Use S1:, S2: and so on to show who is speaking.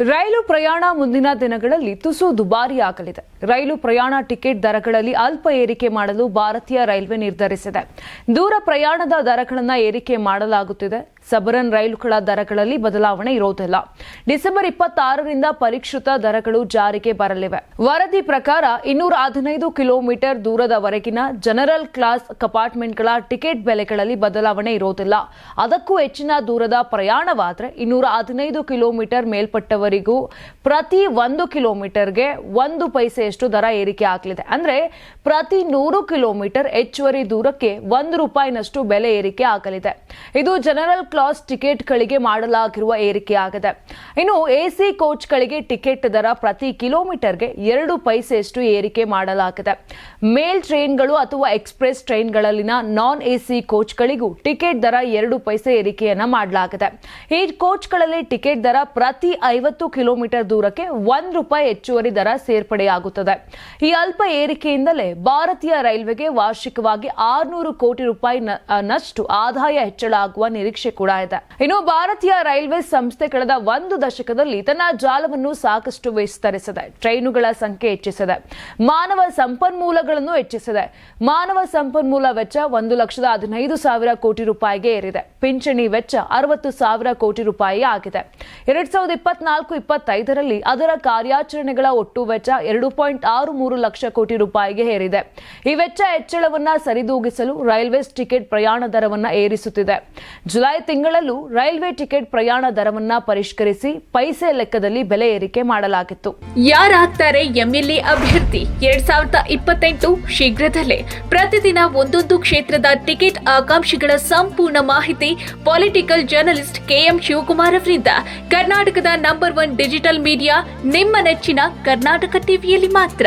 S1: ರೈಲು ಪ್ರಯಾಣ ಮುಂದಿನ ದಿನಗಳಲ್ಲಿ ತುಸು ದುಬಾರಿಯಾಗಲಿದೆ. ರೈಲು ಪ್ರಯಾಣ ಟಿಕೆಟ್ ದರಗಳಲ್ಲಿ ಅಲ್ಪ ಏರಿಕೆ ಮಾಡಲು ಭಾರತೀಯ ರೈಲ್ವೆ ನಿರ್ಧರಿಸಿದೆ. ದೂರ ಪ್ರಯಾಣದ ದರಗಳನ್ನು ಏರಿಕೆ ಮಾಡಲಾಗುತ್ತಿದೆ. ಸಬರನ್ ರೈಲುಗಳ ದರಗಳಲ್ಲಿ ಬದಲಾವಣೆ ಇರೋದಿಲ್ಲ. ಡಿಸೆಂಬರ್ ಇಪ್ಪತ್ತಾರರಿಂದ ಪರಿಷ್ಕೃತ ದರಗಳು ಜಾರಿಗೆ ಬರಲಿವೆ. ವರದಿ ಪ್ರಕಾರ ಇನ್ನೂರ ಹದಿನೈದು ಕಿಲೋಮೀಟರ್ ದೂರದವರೆಗಿನ ಜನರಲ್ ಕ್ಲಾಸ್ ಕಂಪಾರ್ಟ್ಮೆಂಟ್ಗಳ ಟಿಕೆಟ್ ಬೆಲೆಗಳಲ್ಲಿ ಬದಲಾವಣೆ ಇರೋದಿಲ್ಲ. ಅದಕ್ಕೂ ಹೆಚ್ಚಿನ ದೂರದ ಪ್ರಯಾಣವಾದರೆ ಇನ್ನೂರ ಹದಿನೈದು ಕಿಲೋಮೀಟರ್ ಮೇಲ್ಪಟ್ಟವರಿಗೂ ಪ್ರತಿ ಒಂದು ಕಿಲೋಮೀಟರ್ಗೆ ಒಂದು ಪೈಸೆಯಷ್ಟು ದರ ಏರಿಕೆ ಆಗಲಿದೆ. ಅಂದರೆ ಪ್ರತಿ ನೂರು ಕಿಲೋಮೀಟರ್ ಹೆಚ್ಚುವರಿ ದೂರಕ್ಕೆ ಒಂದು ರೂಪಾಯಿನಷ್ಟು ಬೆಲೆ ಏರಿಕೆ ಆಗಲಿದೆ. ಇದು ಜನರಲ್ ಕ್ಲಾಸ್ ಟಿಕೆಟ್ಗಳಿಗೆ ಮಾಡಲಾಗಿರುವ ಏರಿಕೆಯಾಗಿದೆ. ಇನ್ನು ಎಸಿ ಕೋಚ್ಗಳಿಗೆ ಟಿಕೆಟ್ ದರ ಪ್ರತಿ ಕಿಲೋಮೀಟರ್ಗೆ ಎರಡು ಪೈಸೆಯಷ್ಟು ಏರಿಕೆ ಮಾಡಲಾಗಿದೆ. ಮೇಲ್ ಟ್ರೈನ್ಗಳು ಅಥವಾ ಎಕ್ಸ್ಪ್ರೆಸ್ ಟ್ರೈನ್ಗಳಲ್ಲಿನ ನಾನ್ ಎಸಿ ಕೋಚ್ಗಳಿಗೂ ಟಿಕೆಟ್ ದರ ಎರಡು ಪೈಸೆ ಏರಿಕೆಯನ್ನು ಮಾಡಲಾಗಿದೆ. ಈ ಕೋಚ್ಗಳಲ್ಲಿ ಟಿಕೆಟ್ ದರ ಪ್ರತಿ ಐವತ್ತು ಕಿಲೋಮೀಟರ್ ದೂರಕ್ಕೆ ಒಂದು ರೂಪಾಯಿ ಹೆಚ್ಚುವರಿ ದರ ಸೇರ್ಪಡೆಯಾಗುತ್ತದೆ. ಈ ಅಲ್ಪ ಏರಿಕೆಯಿಂದಲೇ ಭಾರತೀಯ ರೈಲ್ವೆಗೆ ವಾರ್ಷಿಕವಾಗಿ ಆರುನೂರು ಕೋಟಿ ರೂಪಾಯಿ ನಷ್ಟು ಆದಾಯ ಹೆಚ್ಚಳ ಆಗುವ ನಿರೀಕ್ಷೆ ಕೂಡ ಇದೆ. ಇನ್ನು ಭಾರತೀಯ ರೈಲ್ವೆ ಸಂಸ್ಥೆ ಕಳೆದ ಒಂದು ದಶಕದಲ್ಲಿ ತನ್ನ ಜಾಲವನ್ನು ಸಾಕಷ್ಟು ವಿಸ್ತರಿಸಿದೆ. ಟ್ರೈನುಗಳ ಸಂಖ್ಯೆ ಹೆಚ್ಚಿಸಿದೆ. ಮಾನವ ಸಂಪನ್ಮೂಲಗಳನ್ನು ಹೆಚ್ಚಿಸಿದೆ. ಮಾನವ ಸಂಪನ್ಮೂಲ ವೆಚ್ಚ ಒಂದು ಲಕ್ಷದ ಹದಿನೈದು ಸಾವಿರ ಕೋಟಿ ರೂಪಾಯಿಗೆ ಏರಿದೆ. ಪಿಂಚಣಿ ವೆಚ್ಚ ಅರವತ್ತು ಸಾವಿರ ಕೋಟಿ ರೂಪಾಯಿ ಆಗಿದೆ. ಎರಡ್ ಸಾವಿರದ ಇಪ್ಪತ್ನಾಲ್ಕು ಇಪ್ಪತ್ತೈದರಲ್ಲಿ ಅದರ ಕಾರ್ಯಾಚರಣೆಗಳ ಒಟ್ಟು ವೆಚ್ಚ ಎರಡು ಪಾಯಿಂಟ್ ಆರು ಮೂರು ಲಕ್ಷ ಕೋಟಿ ರೂಪಾಯಿಗೆ ಏರಿದೆ. ಈ ವೆಚ್ಚ ಹೆಚ್ಚಳವನ್ನ ಸರಿದೂಗಿಸಲು ರೈಲ್ವೇಸ್ ಟಿಕೆಟ್ ಪ್ರಯಾಣ ದರವನ್ನ ಏರಿಸುತ್ತಿದೆ. ಜುಲೈ ತಿಂಗಳಲ್ಲೂ ರೈಲ್ವೆ ಟಿಕೆಟ್ ಪ್ರಯಾಣ ದರವನ್ನ ಪರಿಷ್ಕರಿಸಿ ಪೈಸೆ ಲೆಕ್ಕದಲ್ಲಿ ಬೆಲೆ ಏರಿಕೆ ಮಾಡಲಾಗಿತ್ತು.
S2: ಯಾರಾಗ್ತಾರೆ ಎಂಎಲ್ಎ ಅಭ್ಯರ್ಥಿ? ಎರಡ್ ಸಾವಿರದ ಇಪ್ಪತ್ತೆಂಟು ಶೀಘ್ರದಲ್ಲೇ ಪ್ರತಿದಿನ ಒಂದೊಂದು ಕ್ಷೇತ್ರದ ಟಿಕೆಟ್ ಆಕಾಂಕ್ಷಿಗಳ ಸಂಪೂರ್ಣ ಮಾಹಿತಿ ಪೊಲಿಟಿಕಲ್ ಜರ್ನಲಿಸ್ಟ್ ಕೆಎಂ ಶಿವಕುಮಾರ್ ಅವರಿಂದ. ಕರ್ನಾಟಕದ ನಂಬರ್ ಒನ್ ಡಿಜಿಟಲ್ ಮೀಡಿಯಾ ನಿಮ್ಮ ನೆಚ್ಚಿನ ಕರ್ನಾಟಕ ಟಿವಿಯಲ್ಲಿ ಮಾತ್ರ.